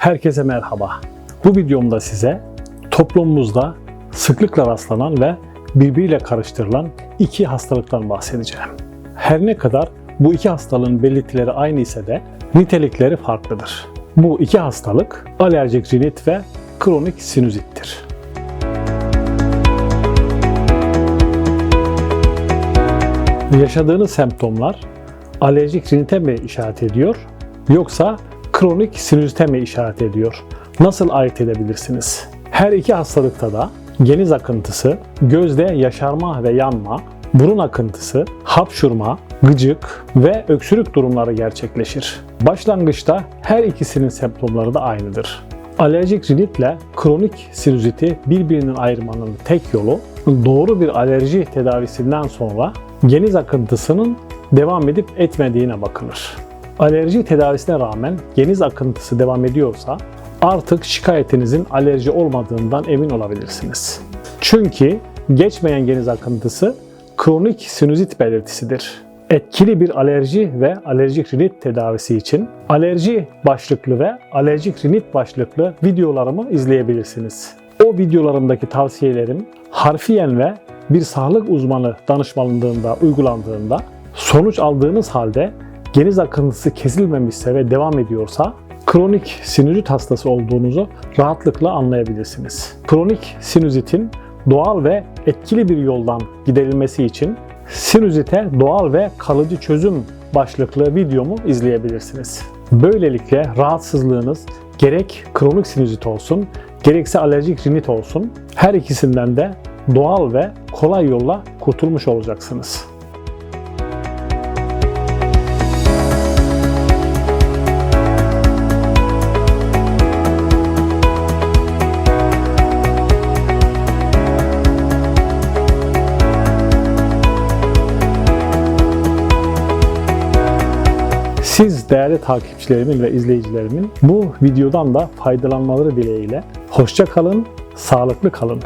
Herkese merhaba. Bu videomda size toplumumuzda sıklıkla rastlanan ve birbiriyle karıştırılan iki hastalıktan bahsedeceğim. Her ne kadar bu iki hastalığın belirtileri aynı ise de nitelikleri farklıdır. Bu iki hastalık alerjik rinit ve kronik sinüzittir. Yaşadığınız semptomlar alerjik rinite mi işaret ediyor yoksa kronik sinüzite mi işaret ediyor? Nasıl ayırt edebilirsiniz? Her iki hastalıkta da geniz akıntısı, gözde yaşarma ve yanma, burun akıntısı, hapşurma, gıcık ve öksürük durumları gerçekleşir. Başlangıçta her ikisinin semptomları da aynıdır. Alerjik rinitle kronik sinüziti birbirinden ayırmanın tek yolu doğru bir alerji tedavisinden sonra geniz akıntısının devam edip etmediğine bakılır. Alerji tedavisine rağmen geniz akıntısı devam ediyorsa artık şikayetinizin alerji olmadığından emin olabilirsiniz. Çünkü geçmeyen geniz akıntısı kronik sinüzit belirtisidir. Etkili bir alerji ve alerjik rinit tedavisi için alerji başlıklı ve alerjik rinit başlıklı videolarımı izleyebilirsiniz. O videolarımdaki tavsiyelerim harfiyen ve bir sağlık uzmanı danışmanlığında uygulandığında sonuç aldığınız halde geniz akıntısı kesilmemişse ve devam ediyorsa kronik sinüzit hastası olduğunuzu rahatlıkla anlayabilirsiniz. Kronik sinüzitin doğal ve etkili bir yoldan giderilmesi için sinüzite doğal ve kalıcı çözüm başlıklı videomu izleyebilirsiniz. Böylelikle rahatsızlığınız gerek kronik sinüzit olsun, gerekse alerjik rinit olsun her ikisinden de doğal ve kolay yolla kurtulmuş olacaksınız. Siz değerli takipçilerimin ve izleyicilerimin bu videodan da faydalanmaları dileğiyle hoşça kalın, sağlıklı kalın.